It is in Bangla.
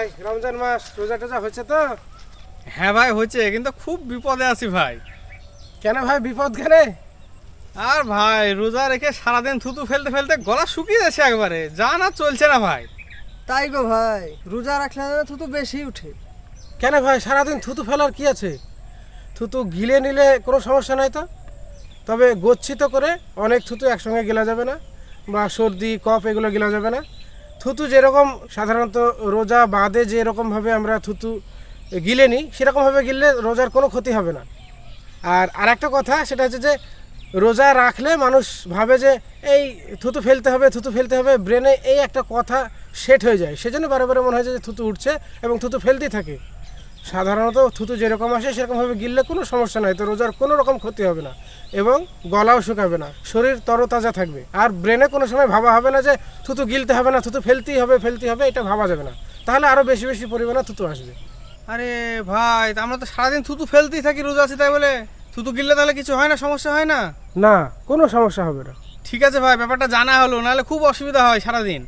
ভাই রমজান মাস রোজা টোজা হচ্ছে তো? হ্যাঁ ভাই হচ্ছে কিন্তু খুব বিপদে আছি ভাই। কেন ভাই বিপদ কেনে? আর ভাই রোজা রেখে সারাদিন থুতু ফেলতে ফেলতে গলা শুকিয়ে যাচ্ছে একবারে। যা না চলছে না ভাই। তাই গো ভাই রোজা রাখলে না থুতু বেশি উঠে। কেন ভাই সারাদিন থুতু ফেলার কি আছে? থুতু গিলে নিলে কোনো সমস্যা নাই তো? তবে গচ্ছিত করে অনেক থুতু একসঙ্গে গেলা যাবে না বা সর্দি কফ এগুলো গেলা যাবে না। থুতু যেরকম সাধারণত রোজা বাদে যেরকমভাবে আমরা থুতু গিলে নিই সেরকমভাবে গিললে রোজার কোনো ক্ষতি হবে না। আর আরেকটা কথা, সেটা হচ্ছে যে রোজা রাখলে মানুষ ভাবে যে এই থুতু ফেলতে হবে, থুতু ফেলতে হবে, ব্রেনে এই একটা কথা সেট হয়ে যায়। সেজন্য বারে বারে মনে হয় যে থুতু উঠছে এবং থুতু ফেলতেই থাকে। সাধারণত থুতু যেরকম আসে সেরকমভাবে গিললে কোনো সমস্যা নাই, তো রোজার কোনো রকম ক্ষতি হবে না। এবং গলাও শুকাবে না শরীর তরতাজা থাকবে। আর ব্রেনে কোনো সময় ভাবা হবে না যে থুতু গিলতে হবে না থুতু ফেলতেই হবে ফেলতেই হবে এটা ভাবা যাবে না। তাহলে আরও বেশি বেশি পরিমাণে থুতু আসবে। আরে ভাই আমরা তো সারাদিন থুতু ফেলতেই থাকি রোজা আছি তাই বলে। থুতু গিললে তাহলে কিছু হয় না সমস্যা হয় না? না কোনো সমস্যা হবে না। ঠিক আছে ভাই ব্যাপারটা জানা হলো নাহলে খুব অসুবিধা হয় সারাদিন।